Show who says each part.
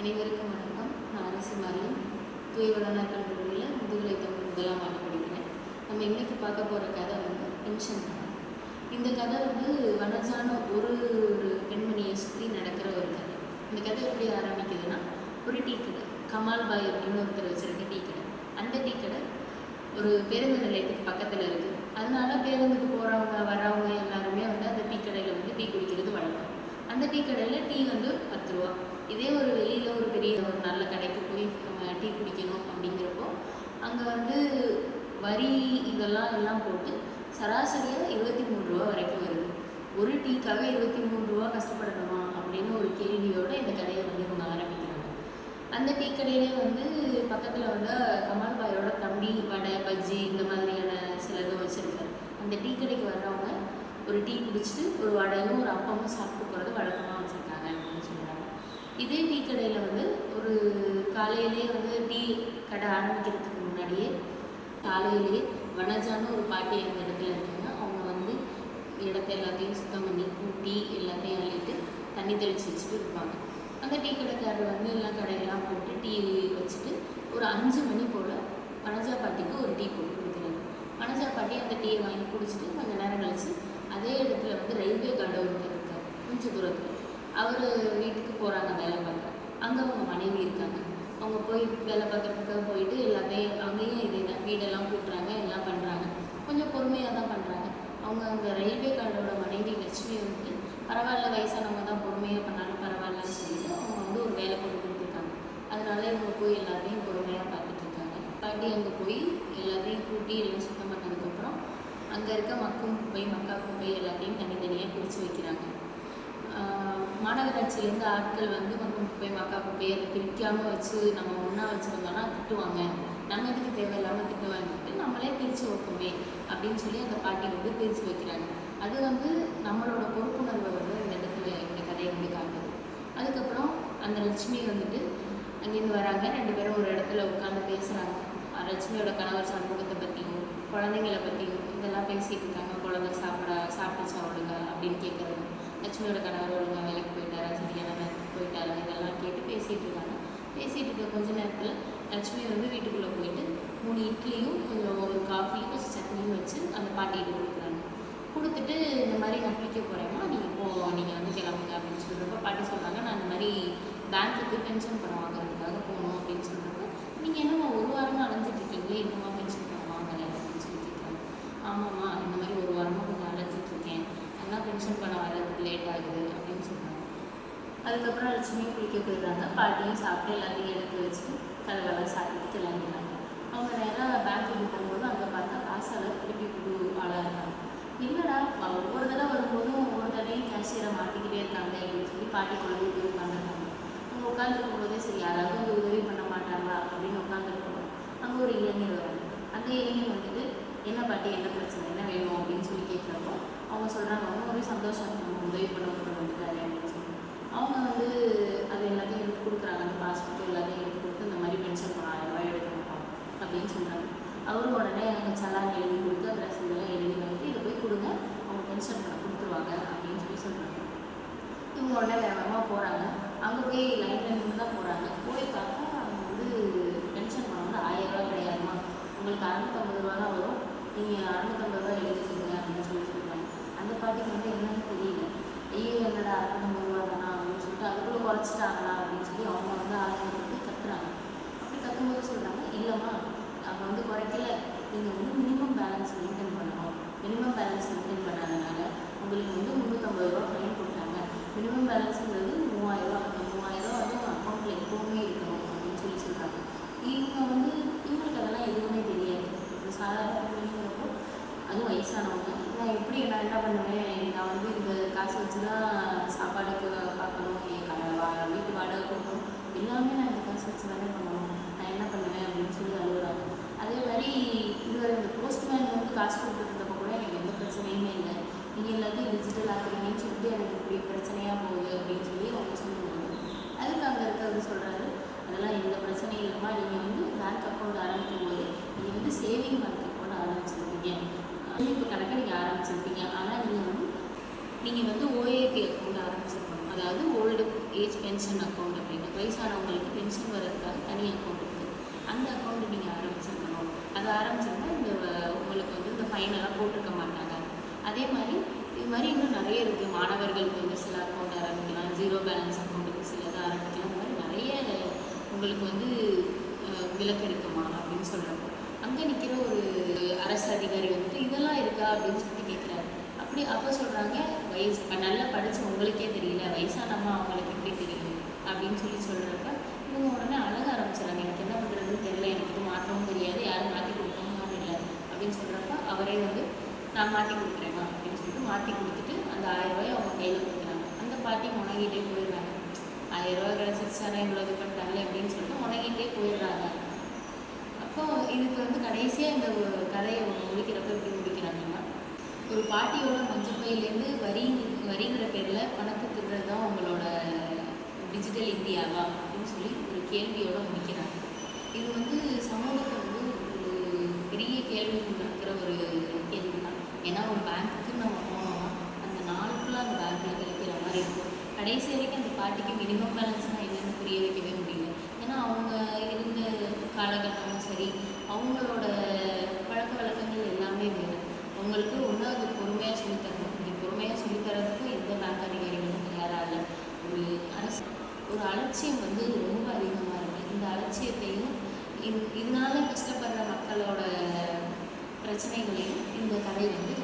Speaker 1: அனைவருக்கும் வணக்கம். நான் அரசு மாலின் தூய வளர்நாள் கல்லூரியில் முதுகலை தமிழ் முதலாம் ஆண்டு படிக்கிறேன். நம்ம இன்றைக்கி பார்க்க போகிற கதை வந்து பென்ஷன் இந்த கதை வந்து வனஜான ஒரு ஒரு பெண்மணியை சுற்றி நடக்கிற ஒரு கதை. இந்த கதை எப்படி ஆரம்பிக்குதுன்னா ஒரு டீ கடை. கமால் பாய் அப்படின்னு ஒருத்தர் வச்சுருக்க டீ கடை. அந்த டீ கடை ஒரு பேருந்து நிலையத்துக்கு பக்கத்தில் இருக்குது அதனால பேருந்துக்கு போகிறவங்க வரவங்க எல்லாருமே வந்து அந்த டீ கடையில் வந்து டீ குடிக்கிறது வழக்கம். அந்த டீ கடையில் டீ வந்து பத்து ரூபா. இதே ஒரு வெளியில் ஒரு பெரிய ஒரு நல்ல கடைக்கு போய் நம்ம டீ குடிக்கணும் அப்படிங்கிறப்போ அங்கே வந்து வரி இதெல்லாம் எல்லாம் போட்டு சராசரியாக இருபத்தி மூணு ரூபா வரைக்கும் வருது. ஒரு டீக்காக இருபத்தி மூணு ரூபா கஷ்டப்படணுமா அப்படின்னு ஒரு கேள்வியோடு இந்த கடையை வந்து இவங்க ஆரம்பிக்கிறாங்க. அந்த டீ கடையிலே வந்து பக்கத்தில் வந்து கமல் பாயோட தம்பி வடை பஜ்ஜி இந்த மாதிரியான சில வச்சுருக்காரு. அந்த டீ கடைக்கு வர்றவங்க ஒரு டீ குடிச்சிட்டு ஒரு வடையும் ஒரு அப்பமும் சாப்பிட்டு போகிறது வழக்கமாக வச்சுருக்காங்க அப்படின்னு சொல்கிறாங்க இதே டீ கடையில் வந்து ஒரு காலையிலே வந்து டீ கடை ஆரம்பிக்கிறதுக்கு முன்னாடியே காலையிலே வனஜான்னு ஒரு பாட்டி அந்த இடத்துல இருக்காங்க. அவங்க வந்து இடத்த எல்லாத்தையும் சுத்தம் பண்ணி கூட்டி எல்லாத்தையும் அள்ளிட்டு தண்ணி தெளித்து வச்சுட்டு இருப்பாங்க. அந்த டீ கடைக்காரர் வந்து எல்லாம் கடையெல்லாம் போட்டு டீ வச்சுட்டு ஒரு அஞ்சு மணி போல் வனஜா பாட்டிக்கு ஒரு டீ போட்டு கொடுக்குறாங்க வனஜா பாட்டி அந்த டீயை வாங்கி குடிச்சிட்டு கொஞ்ச நேரம் கழிச்சு அதே இடத்துல வந்து ரயில்வே கார்டு ஒருத்தர் இருக்கார் கொஞ்சம் தூரத்தில். அவர் வீட்டுக்கு போகிறாங்க வேலை பார்க்க. அங்கே அவங்க மனைவி இருக்காங்க. அவங்க போய் வேலை பார்க்குறதுக்காக போயிட்டு எல்லாத்தையும் அங்கேயும் இதே தான். வீடெல்லாம் கூட்டுறாங்க எல்லாம் பண்ணுறாங்க கொஞ்சம் பொறுமையாக தான் பண்ணுறாங்க அவங்க அந்த ரயில்வே கார்டோட மனைவி லட்சுமி வந்துட்டு பரவாயில்ல வயசானவங்க தான் பொறுமையாக பண்ணாலும் பரவாயில்லன்னு சொல்லிட்டு அவங்க வந்து ஒரு வேலை போட்டு கொடுத்துருக்காங்க. அதனால இவங்க போய் எல்லாத்தையும் பொறுமையாக பார்த்துட்டு இருக்காங்க. பாட்டி அங்கே போய் எல்லாத்தையும் கூட்டி எல்லாம் சுத்தம் பண்ணதுக்கப்புறம் அங்கே இருக்க மக்கும் குப்பை மக்கா குப்பை எல்லாத்தையும் தனித்தனியாக பிரித்து வைக்கிறாங்க. மாநகராட்சியிலேருந்து ஆட்கள் வந்து மக்கும் குப்பை மக்கா குப்பை அதை பிரிக்காமல் வச்சு நம்ம ஒன்றா வச்சுருந்தோம்னா திட்டுவாங்க. நம்ம இதுக்கு தேவையில்லாமல் திட்டு வாங்கிட்டு நம்மளே பிரித்து வைப்போமே அப்படின்னு சொல்லி அந்த பாட்டி வந்து பிரித்து வைக்கிறாங்க. அது வந்து நம்மளோட பொறுப்புணர்வை வந்து இந்த இடத்துல இந்த கதையை வந்து காட்டுது. அதுக்கப்புறம் அந்த லட்சுமி வந்துட்டு அங்கேருந்து வராங்க. ரெண்டு பேரும் ஒரு இடத்துல உட்காந்து பேசுகிறாங்க லட்சுமியோட கணவர் சமூகத்தை பற்றியும் குழந்தைங்கள பற்றியும் இதெல்லாம் பேசிகிட்டு இருக்காங்க. குழந்தை சாப்பிட சாப்பிட்டு சாப்பிடுங்க அப்படின்னு கேட்குறது லட்சுமியோட கணவர் ஒழுங்கா வேலைக்கு போயிட்டாரா சரியான நேரத்துக்கு போயிட்டாரா இதெல்லாம் கேட்டு பேசிகிட்டு இருக்காங்க. பேசிகிட்டு இருக்க கொஞ்ச நேரத்தில் லட்சுமி வந்து வீட்டுக்குள்ளே போயிட்டு மூணு இட்லியும் கொஞ்சம் ஒரு காஃபியும் கொஞ்சம் சட்னியும் வச்சு அந்த பாட்டிகிட்ட கொடுக்குறாங்க. கொடுத்துட்டு இந்த மாதிரி நான் குளிக்க போகிறேம்மா நீங்கள் போ நீங்கள் வந்து கிளம்புங்க அப்படின்னு சொல்கிறப்ப பாட்டி சொல்கிறாங்க நான் இந்த மாதிரி பேங்க்குக்கு பென்ஷன் பணம் வாங்குறதுக்காக போகணும் அப்படின்னு சொல்கிறப்ப நீங்கள் என்னம்மா ஒரு வாரமாக அலைஞ்சிட்டு இருக்கீங்களே இன்னுமா பென்ஷன் பணம் வாங்கலை அப்படின்னு சொல்லி கேட்குறாங்க ஆமாம்மா இந்த மாதிரி ஒரு வாரமாக கொஞ்சம் அலைஞ்சிட்டு இருக்கேன் அதனால் பென்ஷன் பணம் வர்றதுக்கு லேட் ஆகுது அப்படின்னு சொல்கிறாங்க அதுக்கப்புறம் லட்சுமியும் குளிக்க போயிடுறாங்க. பாட்டியும் சாப்பிட்டு எல்லாத்தையும் எடுத்து வச்சுட்டு கதவெல்லாம் சாப்பிட்டு கிளம்பிடுறாங்க. அவங்க நேராக பேங்க்குக்கு போகும்போது அங்கே பார்த்தா காசாளர் திருப்பி புது ஆளாக இருக்காங்க. என்னடா ஒவ்வொரு தடவை வரும்போதும் ஒவ்வொரு தடவையும் கேஷியரை மாட்டிக்கிட்டே இருக்காங்க அப்படின்னு சொல்லி பாட்டி குழந்தை போய் உட்காந்துருக்காங்க. அவங்க உட்காந்துருக்கும் போதே சரி யாராவது வந்து உதவி பண்ண மாட்டாங்களா அப்படின்னு உட்காந்துருக்கோம் அங்கே ஒரு இளைஞர் வராங்க அந்த இளைஞர் வந்துட்டு என்ன பாட்டி என்ன பிரச்சனை? என்ன வேணும்? அப்படின்னு சொல்லி கேட்குறப்போ அவங்க சொல்கிறாங்க அவங்க ஒரே சந்தோஷம். உதவி பண்ண ஒருத்தர் வந்துட்டாரு. அப்படின்னு அவங்க வந்து அது எல்லாத்தையும் எடுத்து கொடுக்குறாங்க. அந்த பாஸ்போர்ட் எல்லாத்தையும் எடுத்து கொடுத்து இந்த மாதிரி பென்ஷன் பண்ண ஆயிரம் ரூபாய் எடுக்கணும்ப்பா அப்படின்னு சொல்கிறாங்க அவரும் உடனே அங்கே சலான் எழுதி கொடுத்து அதில் இதெல்லாம் எழுதி வாங்கிட்டு இதை போய் கொடுங்க. அவங்க பென்ஷன் பண்ண கொடுத்துருவாங்க அப்படின்னு சொல்லி சொல்கிறாங்க இவங்க உடனே வேகமாக போகிறாங்க அங்கே போய் லைனில் நின்று தான் போகிறாங்க போய் பார்த்தா அவங்க வந்து பென்ஷன் பணம் வந்து ஆயிரம் ரூபாய் கிடையாதுமா உங்களுக்கு அறுநூத்தம்பது ரூபா தான் வரும். நீங்கள் அறுநூத்தம்பது ரூபா எழுதிக்கோங்க அப்படின்னு சொல்லி சொல்கிறாங்க அந்த பாட்டிக்கு வந்து என்னன்னு தெரியல ஐயோ என்னடா அறுநூத்தம்பது ரூபா தானா அப்படின்னு சொல்லிட்டு அதுக்குள்ளே குறைச்சிட்டாங்களா அப்படின்னு சொல்லி அவங்க வந்து ஆயிரம் வந்து கத்துறாங்க. அப்படி கத்தும்போது சொல்கிறாங்க இல்லைம்மா அவங்க வந்து குறைக்கல. நீங்கள் வந்து மினிமம் பேலன்ஸ் மெயின்டைன் பண்ணணும். மினிமம் பேலன்ஸ் மெயின்டைன் பண்ணாதனால உங்களுக்கு வந்து முந்நூற்றம்பது ரூபா ஃபைன் போட்டாங்க மினிமம் பேலன்ஸுங்கிறது மூவாயிரரூவா அந்த மூவாயிரரூவா வந்து உங்கள் அக்கௌண்ட்டில் எப்போவுமே இருக்கணும் அப்படின்னு சொல்லி சொல்கிறாங்க இவங்க வந்து இவங்களுக்கு அதெல்லாம் எதுவுமே தெரியாது. ஒரு சாதாரண பெண்மணிங்கிறப்போ அதுவும் வயசானவங்க. நான் எப்படி நான் என்ன பண்ணுவேன்? நான் வந்து இந்த காசு வச்சு தான் இந்த பண்ணணும் நான் என்ன பண்ணுவேன் அப்படின்னு சொல்லி அழுகுறாங்க அதே மாதிரி இதுவரை இந்த போஸ்ட்மேன் வந்து காசு கொடுத்துருந்தப்போ கூட எனக்கு எந்த பிரச்சனையுமே இல்லை. நீங்கள் எல்லாத்தையும் டிஜிட்டல் ஆக்குறீங்கன்னு சொல்லிட்டு எனக்கு இப்படி பிரச்சனையாக போகுது அப்படின்னு சொல்லி அவங்க சொல்லுவாங்க. அதுக்கு அங்கே இருக்கிறது சொல்கிறாரு அதெல்லாம் எந்த பிரச்சனையும் இல்லைம்மா. நீங்கள் வந்து பேங்க் அக்கௌண்ட் ஆரம்பிக்கும் போது நீங்கள் வந்து சேவிங் பேங்க் அக்கௌண்ட் ஆரம்பிச்சிருப்பீங்க. இப்போ கணக்கை நீங்கள் ஆரம்பிச்சிருப்பீங்க. ஆனால் நீங்கள் வந்து நீங்கள் வந்து ஓஏபி அக்கௌண்ட் அதாவது ஓல்டு ஏஜ் பென்ஷன் அக்கௌண்ட் அப்படின்னு வயசானவங்களுக்கு பென்ஷன் வர்றதுக்காக தனி அக்கௌண்ட் இருக்குது அந்த அக்கௌண்ட் நீங்கள் ஆரம்பிச்சிருக்கணும். அதை ஆரம்பிச்சிருந்தா இந்த உங்களுக்கு வந்து இந்த ஃபைனெல்லாம் போட்டிருக்க மாட்டாங்க. அதே மாதிரி இது மாதிரி இன்னும் நிறைய இருக்குது மாணவர்களுக்கு வந்து சில அக்கௌண்ட் ஆரம்பிக்கலாம். ஜீரோ பேலன்ஸ் அக்கௌண்ட்டுக்கு சில இதை ஆரம்பிக்கலாம். இந்த மாதிரி நிறைய உங்களுக்கு வந்து விலக்கு இருக்குமா அப்படின்னு சொல்கிறப்போ அங்கே நிற்கிற ஒரு அரசு அதிகாரி வந்துட்டு இதெல்லாம் இருக்கா? அப்படின்னு சொல்லிட்டு கேட்குறாரு அப்படி அப்போ சொல்கிறாங்க வயசு நல்லா படித்து உங்களுக்கே தெரியல வயசானம்மா அவங்களுக்கு எப்படி தெரியும்? அப்படின்னு சொல்லி சொல்கிறப்ப இவங்க உடனே அழக ஆரம்பிச்சிடறாங்க. எனக்கு என்ன பண்ணுறதுன்னு தெரியல எனக்கு இது மாற்றவும் தெரியாது யாரும் மாற்றி கொடுக்கவும் இல்லை. அப்படின்னு சொல்கிறப்ப அவரே வந்து நான் மாற்றி கொடுக்குறேம்மா அப்படின்னு சொல்லிட்டு மாற்றி கொடுத்துட்டு அந்த ஆயிரம் ரூபாய் அவங்க கையில் கொடுக்குறாங்க. அந்த பாட்டி முனகிட்டே போயிடுறாங்க. ஆயிரம் ரூபாய் கிடச்சிருச்சாரா இவ்வளோ இது பண்ணிட்டாங்களே அப்படின்னு சொல்லிட்டு முனகிட்டே போயிடுறாங்க. அப்போ இதுக்கு வந்து கடைசியாக இந்த கதையை முடிக்கிறப்ப எப்படி முடிக்கிறாங்கன்னா ஒரு பாட்டியோட மஞ்சப்பையிலேருந்து வரி வரிங்கிற பேரில் பணத்தை திருடுறது தான் உங்களோட டிஜிட்டல் இந்தியாவா அப்படின்னு சொல்லி ஒரு கேள்வியோட முடிக்கிறாங்க. இது வந்து சமூகத்தை வந்து ஒரு பெரிய கேள்விக்குள்ளாக்குற ஒரு கேள்வி தான் ஏன்னா ஒரு பேங்க்குக்கு நம்ம போனோம்னா அந்த நாள் ஃபுல்லாக அந்த பேங்க்கில் கழிக்கிற மாதிரி இருக்கும். கடைசி வரைக்கும் அந்த பாட்டிக்கு மினிமம் பேலன்ஸ்னால் என்னென்னு புரிய வைக்கவே முடியல. ஏன்னா அவங்க இருந்த காலகட்டமும் சரி அவங்களோட பழக்க வழக்கங்கள் எல்லாமே வேறு. அவங்களுக்கு ஒன்று அது பொறுமையாக சொல்லித்தரணும் இப்படி பொறுமையாக சொல்லித்தரதுக்கு எந்த பேங்க் அதிகாரிகளும் தயாராக இல்லை. ஒரு அரசு ஒரு அலட்சியம் வந்து ரொம்ப அதிகமாக இருக்குது இந்த அலட்சியத்தையும் இதனால கஷ்டப்படுற மக்களோட பிரச்சனைகளையும் இந்த கதை வந்து